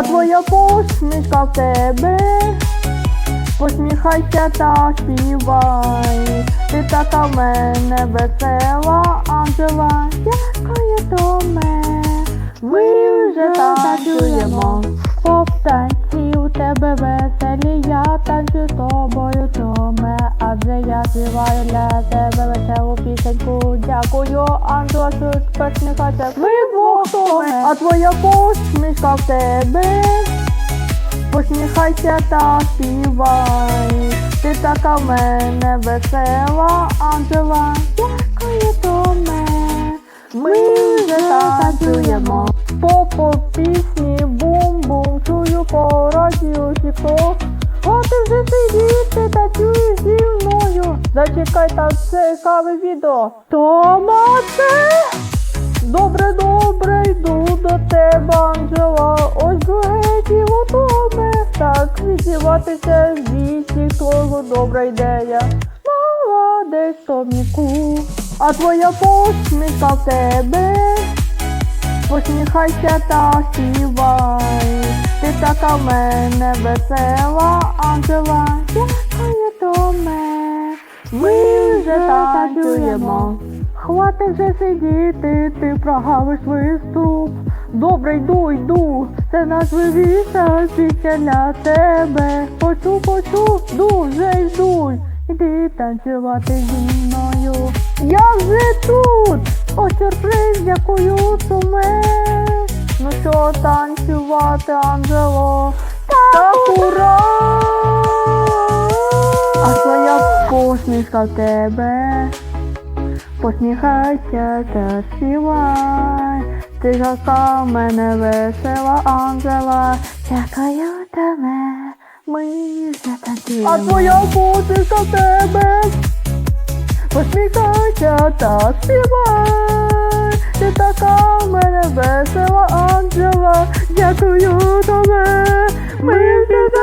А твоя посмішка в тебе. Посміхайся та співай. Ти така в мене весела, Анжела, дякую до мене. Ми вже танцюємо. Повстанці у тебе веселі, я танцю з тобою томе, адже я співаю для тебе веселу пісеньку. Дякую, що посміхайся. Ми двох томе, а твоя посмішка в тебе. Посміхайся та співай. Ти така в мене весела, Анжела, дякую томе. Ми вже танцюємо. Попо пісні, Зачекай там цікаве відео. Томате! Добре, добре, йду до тебе, Анжела. Ось друге діло доме. Так віддіватися з вісі, твого добра ідея. Молодець, Томіку. А твоя посмішка в тебе. Посміхайся та співай. Ти така в мене весела, Анжела, дякую до мене. Ми вже танцюємо. Хватить вже сидіти, ти прогавиш виступ. Добре, йду, йду, це найважливіша пісня для тебе. Почу, почу, дуже йду. Іди танцювати зі мною. Я вже тут! О, сюрприз, дякую, суме. Ну що танцювати, Анжело? Так, ура! Посмішка тебе. Посміхайся та співай. Ти така в мене весела, Анжела. Дякую тебе. Ми вже танцюємо. А твоя посмішка в тебе. Посміхайся та співай. Ти така мене весела, Анжела. Дякую тебе. Ми танцюємо.